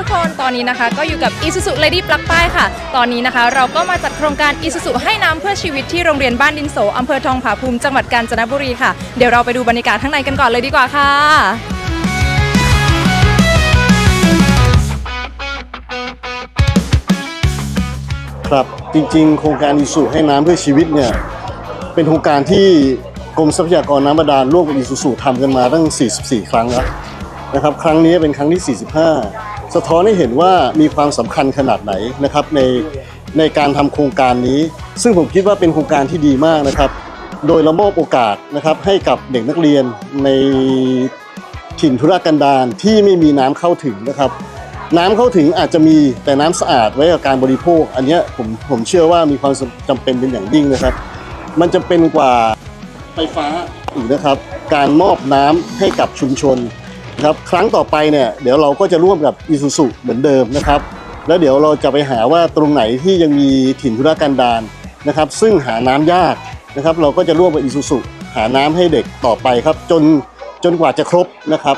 ทุกคนตอนนี้นะคะ ก็อยู่กับ Isuzu Lady ปลักป้ายค่ะ ตอนนี้นะคะ เราก็มาจัดโครงการ Isuzu ให้น้ำเพื่อชีวิตที่โรงเรียนบ้านดินโสอำเภอทองผาภูมิจังหวัดกาญจนบุรีค่ะ เดี๋ยวเราไปดูบรรยากาศข้างในกันก่อนเลยดีกว่าค่ะครับจริงๆ โครงการอิสุให้น้ำเพื่อชีวิตเนี่ยเป็นโครงการที่กรมทรัพยากรน้ำบาดาลร่วมกับอิสุสุทำกันมาตั้ง 44 ครั้งแล้วนะครับ ครั้งนี้เป็นครั้งที่ 45 สะท้อนให้เห็นว่ามีความสำคัญขนาดไหนนะครับในในการทำโครงการนี้ ซึ่งผมคิดว่าเป็นโครงการที่ดีมากนะครับ โดยเรามอบโอกาสนะครับให้กับเด็กนักเรียนในถิ่นธุรกันดารที่ไม่มีน้ำเข้าถึงนะครับ น้ำเข้าถึงอาจจะมีแต่น้ำสะอาดไว้กับการบริโภค อันนี้ผมผมเชื่อว่ามีความจำเป็นเป็นอย่างยิ่งนะครับ มันจะเป็นกว่าไฟฟ้าอีกนะครับ การมอบน้ำให้กับชุมชน ครับครั้งต่อไปเนี่ยเดี๋ยวเราก็จะร่วมกับอิสุสุเหมือนเดิมนะครับแล้วเดี๋ยวเราจะไปหาว่าตรงไหนที่ยังมีถิ่นธุรกันดารนะครับ ซึ่งหาน้ำยากนะครับ เราก็จะร่วมกับอิสุสุหาน้ำให้เด็กต่อไปครับ จนจนกว่าจะครบนะครับ